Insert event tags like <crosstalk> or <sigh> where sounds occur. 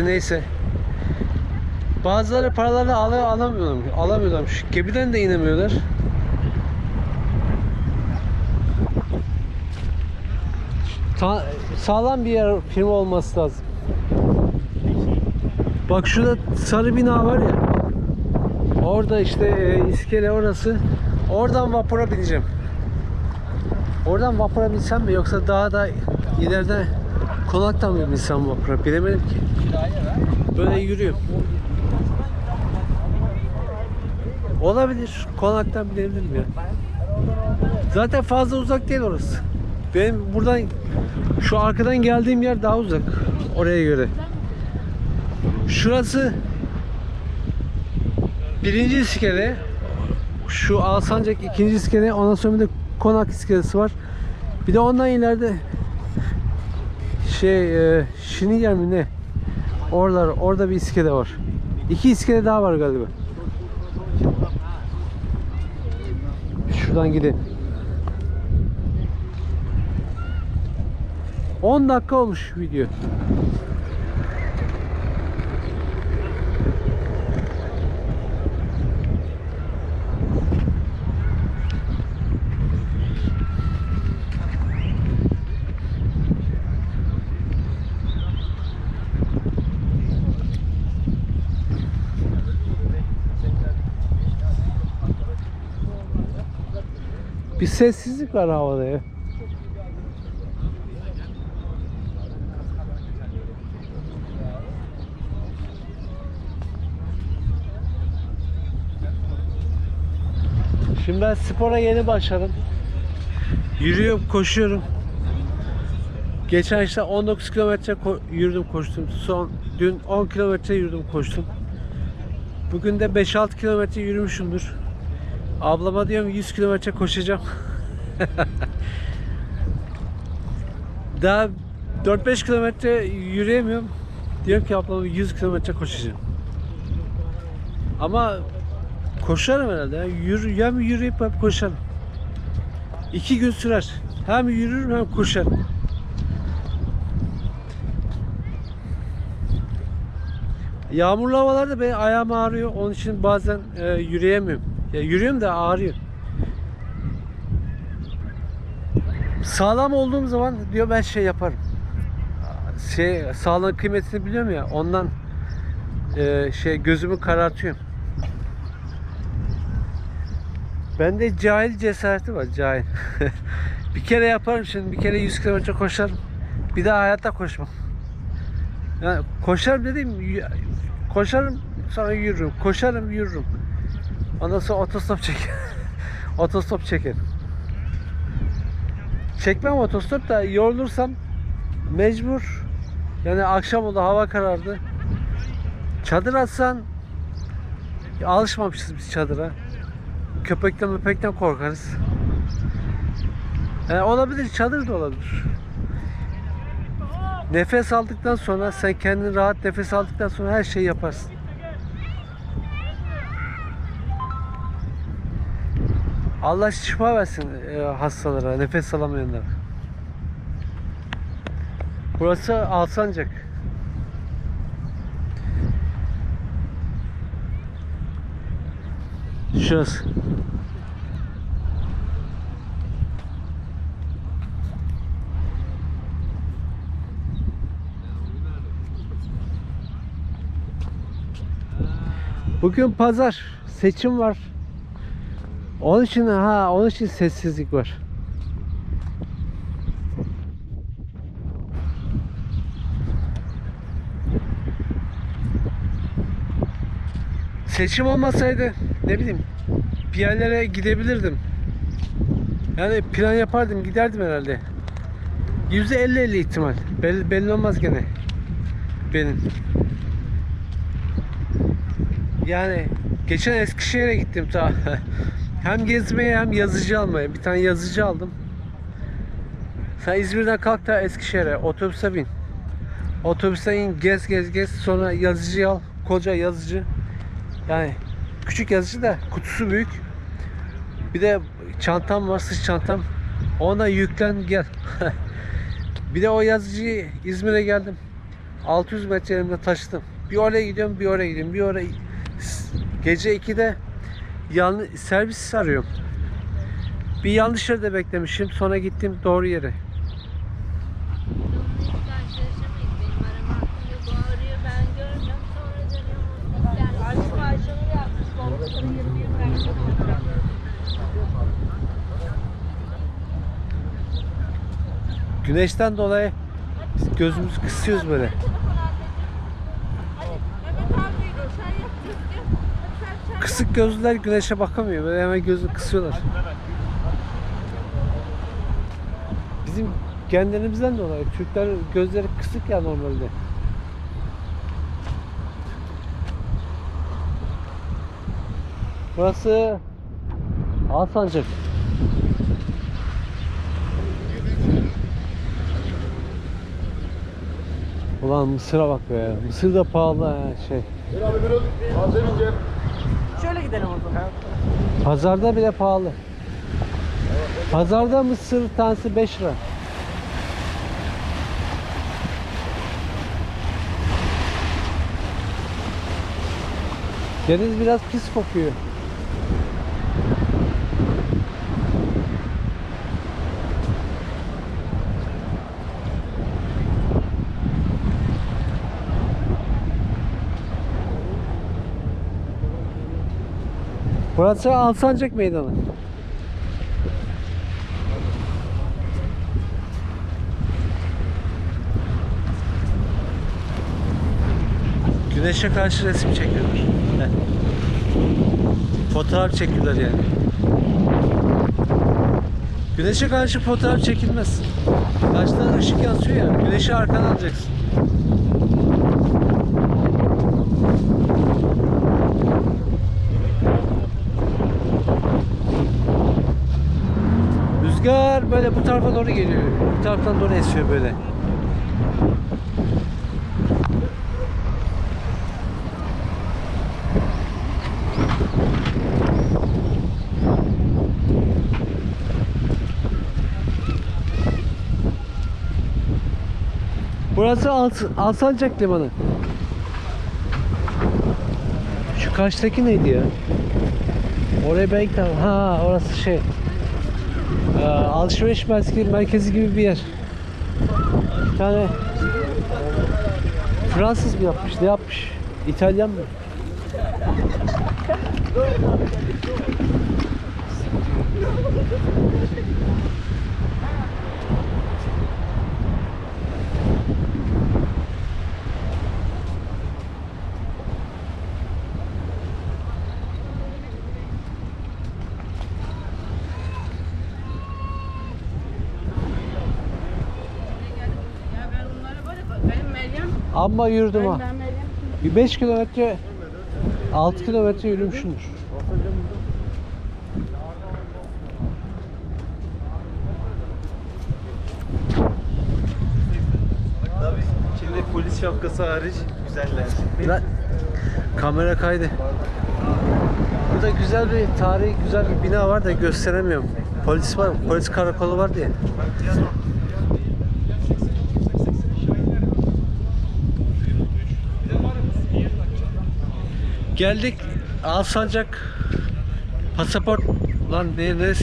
neyse. Bazıları paraları al alamıyorlar. Alamıyorlar. Şu gemiden de inemiyorlar. Ta- sağlam bir yer firma olması lazım. Bak şurada sarı bina var ya. Orada işte e, iskele orası. Oradan vapura bineceğim. Oradan vapura binsem mi yoksa daha da ileride konaktan mı binsem vapura bilemedim ki. Böyle yürüyorum. Olabilir. Konaktan binebilirim ya. Zaten fazla uzak değil orası. Benim buradan şu arkadan geldiğim yer daha uzak oraya göre. Şurası birinci iskele. Şu Alsancak ikinci iskele. Ondan sonra bir de Konak iskelesi var. Bir de ondan ileride şey e, Şiniger mi ne? Oralar, orada bir iskele var. İki iskele daha var galiba. Şuradan gidelim. 10 dakika olmuş video. Bir sessizlik var havada ya. Şimdi ben spora yeni başladım. Yürüyorum, koşuyorum. Geçen işte 19 kilometre ko- yürüdüm, koştum. Son dün 10 kilometre yürüdüm, koştum. Bugün de 5-6 kilometre yürümüşümdür. Ablama diyorum 100 kilometre koşacağım. Daha 4-5 kilometre yürüyemiyorum. Diyorum ki ablama 100 kilometre koşacağım. Ama koşarım herhalde. Yürü, hem yürüyüp hem koşarım. İki gün sürer. Hem yürürüm hem koşarım. Yağmurlu havalarda benim ayağım ağrıyor. Onun için bazen e, yürüyemiyorum. Ya yürüyorum da ağrıyor. Sağlam olduğum zaman diyor ben şey yaparım. Şey sağlığın kıymetini biliyorum ya. Ondan e, şey gözümü karartıyorum. Bende cahil cesareti var cahil. <laughs> bir kere yaparım şimdi bir kere 100 kilometre koşarım. Bir daha hayatta koşmam. Yani koşarım dediğim koşarım sonra yürürüm. Koşarım yürürüm. Ondan sonra otostop çeker. <laughs> otostop çekerim. Çekmem otostop da yorulursam mecbur. Yani akşam oldu hava karardı. Çadır atsan alışmamışız biz çadıra. Köpekten möpekten korkarız. Yani olabilir çadır da olabilir. Nefes aldıktan sonra sen kendini rahat nefes aldıktan sonra her şeyi yaparsın. Allah şifa versin e, hastalara, nefes alamayanlara. Burası Alsancak. Şurası. Bugün pazar. Seçim var. Onun için ha onun için sessizlik var. Seçim olmasaydı ne bileyim bir yerlere gidebilirdim. Yani plan yapardım giderdim herhalde. %50-50 ihtimal. Belli, belli olmaz gene. Benim. Yani geçen Eskişehir'e gittim ta. <laughs> hem gezmeye hem yazıcı almaya. Bir tane yazıcı aldım. Sen İzmir'den kalk da Eskişehir'e otobüse bin. Otobüse in gez gez gez sonra yazıcı al. Koca yazıcı. Yani küçük yazıcı da kutusu büyük. Bir de çantam var sırt çantam. Ona yüklen gel. <laughs> bir de o yazıcıyı İzmir'e geldim. 600 metre elimde taşıdım. Bir oraya gidiyorum, bir oraya gidiyorum, bir oraya. Gece 2'de yanlış servis arıyorum. Bir yanlış yerde beklemişim. Sonra gittim doğru yere. Onunla hiç karşılaşamayız. Benim arama hakkında bu arıyor ben görmüyorum. Sonra dönüyorum. Yani Aşk Ayşe'nin yapmış. Komşuları 20 yıl versin. Güneşten dolayı gözümüzü kısıyoruz böyle. Mehmet abiyle sen yapıyorsun. Sen sen Kısık gözlüler güneşe bakamıyor. Böyle hemen gözünü kısıyorlar. Bizim genlerimizden dolayı Türkler gözleri kısık ya normalde. Burası Alsancak. Ulan Mısır'a bak be. Mısır da pahalı ha şey. Şöyle gidelim o zaman. Pazarda bile pahalı. Pazarda mısır tanesi 5 lira. Deniz biraz pis kokuyor. Burası Alsancak Meydanı. Güneşe karşı resim çekiyorlar. Fotoğraf çekiyorlar yani. Güneşe karşı fotoğraf çekilmez. Karşıdan ışık yansıyor ya. Güneşi arkana alacaksın. Rüzgar böyle bu tarafa doğru geliyor. Bu taraftan doğru esiyor böyle. Burası Als Alsancak Limanı. Şu karşıdaki neydi ya? Oraya defa- Ha orası şey. Ee, alışveriş merkezi, merkezi gibi bir yer. Bir tane Fransız mı yapmış? Ne yapmış? İtalyan mı? Ya ben onlara böyle bak. Benim Meryem. Amma yürüdüm ha. Ben Meryem. Bir 5 kilometre 6 kilometre yürümüşümdür. Şimdi polis şapkası hariç güzeller. Lan, kamera kaydı. Burada güzel bir tarihi güzel bir bina var da gösteremiyorum. Polis var, polis karakolu var diye. Geldik Alsancak pasaport lan ne neresi?